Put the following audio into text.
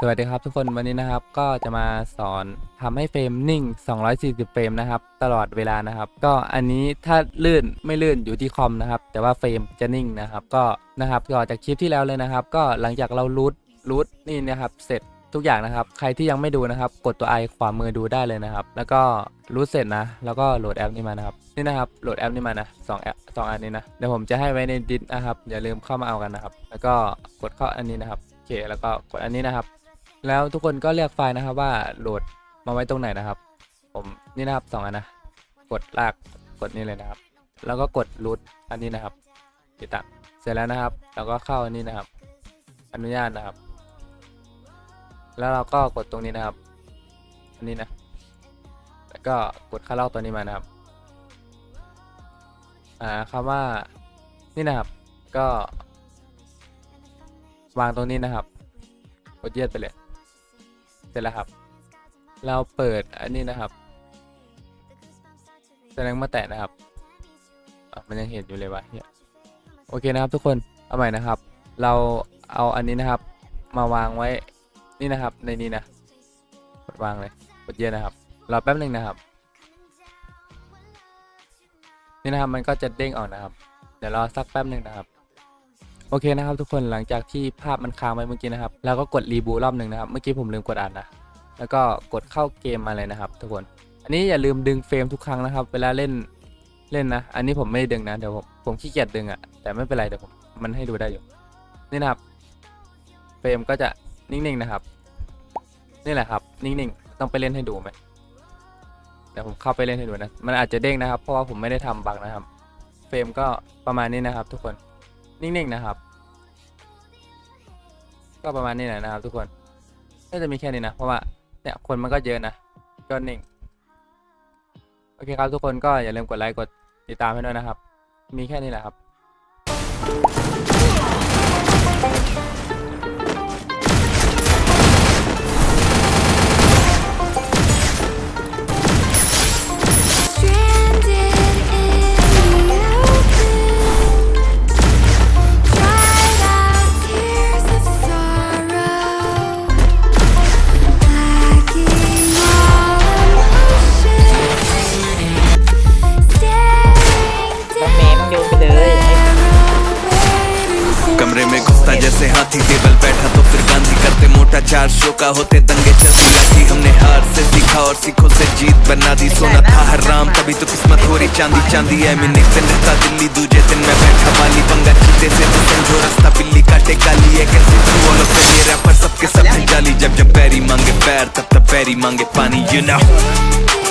สวัสดีครับทุกคนวันนี้นะครับก็จะมาสอนทำให้เฟรมนิ่ง 240 เฟรมนะครับ ตลอดเวลานะครับ ก็อันนี้ถ้าลื่นไม่ลื่นอยู่ที่คอมนะครับ แต่ว่าเฟรมจะนิ่งนะครับ ก็นะครับต่อจากคลิปที่แล้วเลยนะครับ ก็หลังจากเรารูทรูทนี่นะครับ เสร็จทุกอย่างนะครับ ใครที่ยังไม่ดูนะครับ กดตัวไอขวามือดูได้เลยนะครับ แล้วก็รูทเสร็จนะ แล้วก็โหลดแอปนี้มานะครับนี่นะครับโหลดแอปนี้มานะสองแอปสองอันนี้นะเดี๋ยวผมจะให้ไว้ในดิสนะครับอย่าลืมเข้ามาเอากันนะครับ แล้วก็กดเข้าอันนี้นะครับโอเคแล้วก็กดอันนี้นะครับ แล้วทุกคนก็เลือกไฟล์นะครับว่าโหลดมาไว้ตรงไหนนะครับ ผมนี่นะครับสองอันนะ กดลากกดนี่เลยนะครับ แล้วก็กดรูทอันนี้นะครับติดตั้งเสร็จแล้วนะครับ แล้วก็เข้าอันนี้นะครับ อนุญาตนะครับ แล้วเราก็กดตรงนี้นะครับ อันนี้นะ แล้วก็กดค่าเล่าตัวนี้มานะครับ อ่าคำว่านี่นะครับ ก็ วางตรงนี้นะครับ กดเยียดไปเลย สร็จแล้วครับ เราเปิดอันนี้นะครับ แสดงมาแตะนะครับมันยังเห็นอยู่เลยวะเฮียโอเคนะครับทุกคนเอาใหม่นะครับ เราเอาอันนี้นะครับ มาวางไว้นี่นะครับ ในนี้นะกดวางเลยกดเยียดนะครับรอแป๊บหนึ่งนะครับ นี่นะครับมันก็จะเด้งออกนะครับ เดี๋ยวรอสักแป๊บหนึ่งนะครับ โอเคนะครับทุกคนหลังจากที่ภาพมันค้างไว้เมื่อกี้นะครับ แล้วก็กดรีบูรอบหนึ่งนะครับ เมื่อกี้ผมลืมกดอ่านนะแล้วก็กดเข้าเกมมาเลยนะครับ ทุกคน อันนี้อย่าลืมดึงเฟรมทุกครั้งนะครับ เวลาเล่นเล่นนะ อันนี้ผมไม่ได้ดึงนะเดี๋ยวผมผมขี้เกียจดึงอะ่ะแต่ไม่เป็นไรเดี๋ยวผมมันให้ดูได้อยู่นี่นะครับ เฟรมก็จะนิ่งๆนะครับ นี่แหละครับ นิ่งๆต้องไปเล่นให้ดูไหมเดี๋ยวผมเข้าไปเล่นให้ดูนะ มันอาจจะเด้งนะครับ เพราะว่าผมไม่ได้ทำบักนะครับ เฟรมก็ประมาณนี้นะครับ ทุกคน นิ่งๆนะครับ ก็ประมาณนี้แหละนะครับ ทุกคนน่าจะมีแค่นี้นะ เพราะว่าเนี่ยคนมันก็เยอะนะก็นิ่งโอเคครับทุกคนก็อย่าลืมกดไลค์กดติดตามให้ด้วยนะครับ มีแค่นี้แหละครับ जैसे हाथी टेबल बैठा तो फिर गांधी करते मोटा चार शो का होते दंगे चलती लाठी हमने हार से सीखा और सीखों से जीत बना दी। सोना था हराम तभी तो किस्मत हो रही चांदी। चांदी है मैं एक रहता दिल्ली, दूजे दिन मैं बैठा वाली पंगा चीते से तो समझो, रास्ता बिल्ली काटे गाली। है कैसे तू फिर ये रैपर सबके सब जाली। जब जब पैरी मांगे पैर, तब तब पैरी मांगे पानी यू you know